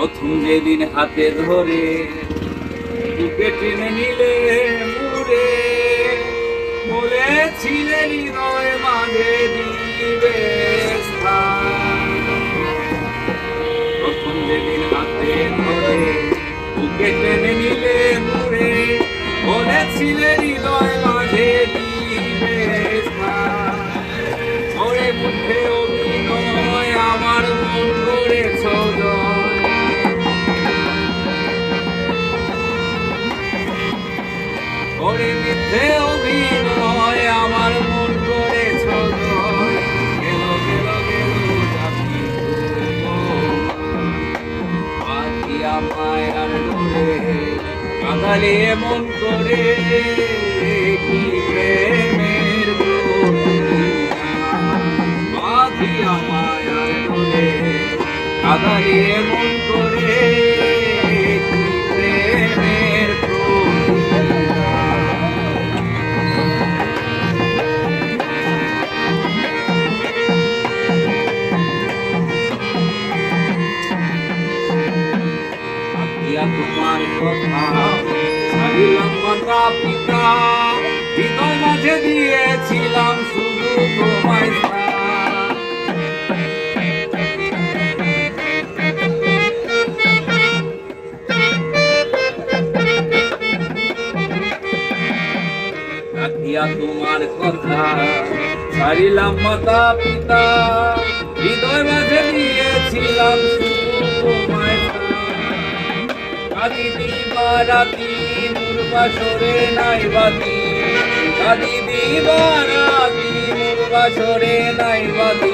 প্রথম যেদিন হাতে ধরে বুকে টেনে নিলে মুড়ে বলেছিলে হৃদয় মাঝে দিবে। প্রথম যেদিন হাতে ধরে বুকে টেনে নিলে মুড়ে বলেছিলে হৃদয় ওরে মিথ্যে আমার মন পাখি আমায় আর ডোরে কাঁদালে মন করে কি প্রেমের পাখি আমায় আর ডোরে করে তোমার কথা ছাড়িলাম মাতা পিতা হৃদয় মাঝে দিয়েছিলাম শুধু তোমায় তোমার কথা, ছাড়িলাম মাতা পিতা কাদি দিবা রাতি মোর বাসরে নাই বাতি। কাদি দিবা রাতি মোর বাসরে নাই বাতি।